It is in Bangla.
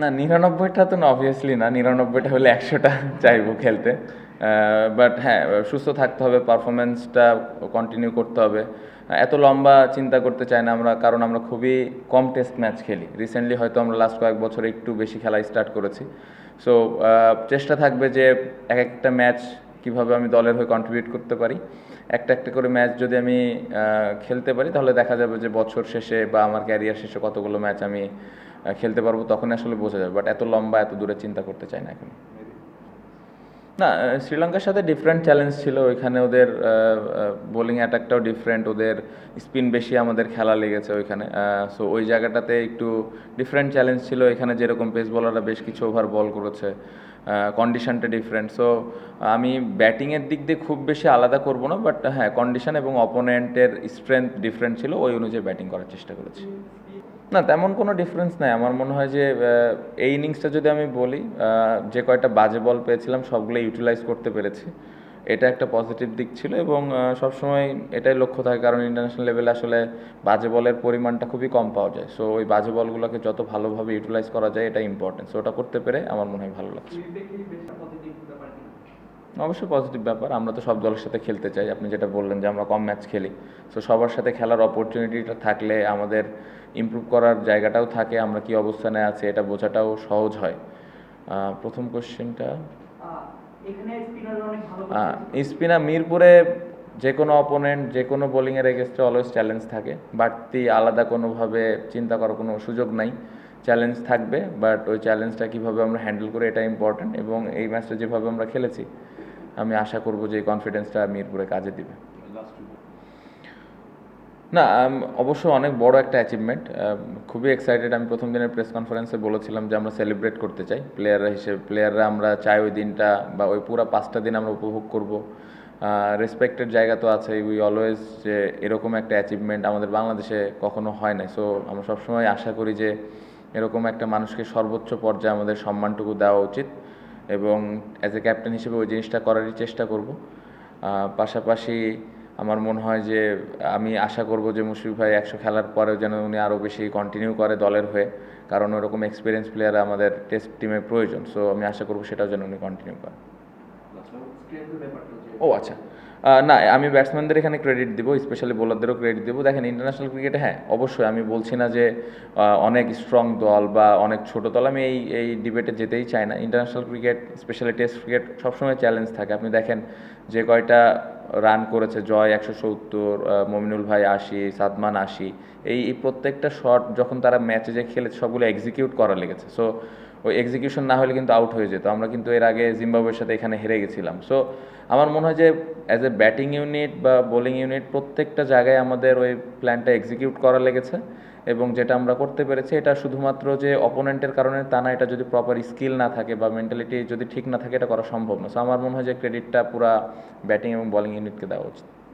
না, নিরানব্বইটা তো না অবভিয়াসলি না, নিরানব্বইটা হলে একশোটা চাইব খেলতে। বাট হ্যাঁ সুস্থ থাকতে হবে পারফরমেন্সটা কন্টিনিউ করতে হবে। এত লম্বা চিন্তা করতে চাই না আমরা, কারণ আমরা খুবই কম টেস্ট ম্যাচ খেলি। রিসেন্টলি হয়তো আমরা লাস্ট কয়েক বছরে একটু বেশি খেলা স্টার্ট করেছি। সো চেষ্টা থাকবে যে এক একটা ম্যাচ কীভাবে আমি দলের হয়ে কন্ট্রিবিউট করতে পারি। একটা একটা করে ম্যাচ যদি আমি খেলতে পারি, তাহলে দেখা যাবে যে বছর শেষে বা আমার ক্যারিয়ার শেষে কতগুলো ম্যাচ আমি খেলতে পারব তখন আসলে বোঝা যাবে। বাট এত লম্বা, এত দূরে চিন্তা করতে চাই না এখন। না শ্রীলঙ্কার সাথে ডিফারেন্ট চ্যালেঞ্জ ছিল। ওইখানে ওদের বোলিং অ্যাটাকটাও ডিফারেন্ট ওদের স্পিন বেশি আমাদের খেলা লেগেছে ওইখানে। সো ওই জায়গাটাতে একটু ডিফারেন্ট চ্যালেঞ্জ ছিল। এখানে যেরকম পেস বলাররা বেশ কিছু ওভার বল করেছে কন্ডিশনটা ডিফারেন্ট সো আমি ব্যাটিংয়ের দিক দিয়ে খুব বেশি আলাদা করব না বাট হ্যাঁ কন্ডিশন এবং অপোনেন্টের স্ট্রেংথ ডিফারেন্ট ছিল। ওই অনুযায়ী ব্যাটিং করার চেষ্টা করেছি। না, তেমন কোনো ডিফারেন্স নাই। আমার মনে হয় যে এই ইনিংসটা যদি আমি বলি যে কয়টা বাজে বল পেয়েছিলাম, সবগুলো ইউটিলাইজ করতে পেরেছি। এটা একটা পজিটিভ দিক ছিল এবং সবসময় এটাই লক্ষ্য থাকে, কারণ ইন্টারন্যাশনাল লেভেলে আসলে বাজে বলের পরিমাণটা খুবই কম পাওয়া যায়। সো ওই বাজে বলগুলোকে যত ভালোভাবে ইউটিলাইজ করা যায় এটা ইম্পর্টেন্ট সো ওটা করতে পেরে আমার মনে হয় ভালো লাগছে। অবশ্যই পজিটিভ ব্যাপার। আমরা তো সব দলের সাথে খেলতে চাই। আপনি যেটা বললেন যে আমরা কম ম্যাচ খেলি। সো সবার সাথে খেলার অপরচুনিটিটা থাকলে আমাদের ইমপ্রুভ করার জায়গাটাও থাকে, আমরা কি অবস্থানে আছি, এটা বোঝাটাও সহজ হয়। প্রথম কোশ্চেনটা স্পিনার মিরপুরে যে কোনো অপোনেন্ট যে কোনো বোলিংয়ের এগেস্টে অলওয়েজ চ্যালেঞ্জ থাকে। বাড়তি আলাদা কোনোভাবে চিন্তা করার কোনো সুযোগ নাই। চ্যালেঞ্জ থাকবে বাট ওই চ্যালেঞ্জটা কীভাবে আমরা হ্যান্ডেল করি এটা ইম্পর্ট্যান্ট এবং এই ম্যাচটা যেভাবে আমরা খেলেছি আমি আশা করব যে এই কনফিডেন্সটা মিরপুরে কাজে দিবে। না অবশ্য অনেক বড় একটা অ্যাচিভমেন্ট খুবই এক্সাইটেড আমি প্রথম দিনের প্রেস কনফারেন্সে বলেছিলাম যে আমরা সেলিব্রেট করতে চাই। প্লেয়াররা হিসেবে প্লেয়াররা আমরা চাই ওই দিনটা বা ওই পুরো পাঁচটা দিন আমরা উপভোগ করব। রেসপেক্টেড জায়গা তো আছে উই অলওয়েজ যে এরকম একটা অ্যাচিভমেন্ট আমাদের বাংলাদেশে কখনো হয় না সো আমরা সবসময় আশা করি যে এরকম একটা মানুষকে সর্বোচ্চ পর্যায়ে আমাদের সম্মানটুকু দেওয়া উচিত এবং অ্যাজ এ ক্যাপ্টেন হিসেবে ওই জিনিসটা করারই চেষ্টা করব। পাশাপাশি আমার মনে হয় যে আমি আশা করব যে মুশফিক ভাই একশো খেলার পরেও যেন উনি আরও বেশি কন্টিনিউ করে দলের হয়ে, কারণ ওরকম এক্সপিরিয়েন্স প্লেয়ার আমাদের টেস্ট টিমে প্রয়োজন সো আমি আশা করব সেটাও যেন উনি কন্টিনিউ করেন ও আচ্ছা। না, আমি ব্যাটসম্যানদের এখানে ক্রেডিট দিব স্পেশালি বোলারদেরও ক্রেডিট দেবো। দেখেন ইন্টারন্যাশনাল ক্রিকেটে হ্যাঁ অবশ্যই আমি বলছি না যে অনেক স্ট্রং দল বা অনেক ছোট দল, আমি এই এই ডিবেটে যেতেই চাই না। International cricket specially test cricket সবসময় চ্যালেঞ্জ থাকে। আপনি দেখেন যে কয়টা রান করেছে, জয় একশো সত্তর মমিনুল ভাই আশি, সাদমান আশি। এই প্রত্যেকটা শট যখন তারা ম্যাচে যে খেলেছে, সবগুলো এক্সিকিউট করা লেগেছে। সো ওই এক্সিকিউশন না হলে কিন্তু আউট হয়ে যেত। আমরা কিন্তু এর আগে জিম্বাবুয়ের সাথে এখানে হেরে গেছিলাম। সো আমার মনে হয় যে অ্যাজ এ ব্যাটিং ইউনিট বা বোলিং ইউনিট প্রত্যেকটা জায়গায় আমাদের ওই প্ল্যানটা এক্সিকিউট করা লেগেছে এবং যেটা আমরা করতে পেরেছি, এটা শুধুমাত্র যে অপোনেন্টের কারণে তা না, এটা যদি প্রপার স্কিল না থাকে বা মেন্টালিটি যদি ঠিক না থাকে, এটা করা সম্ভব না। সো আমার মনে হয় যে ক্রেডিটটা পুরা ব্যাটিং এবং বোলিং ইউনিটকে দেওয়া উচিত।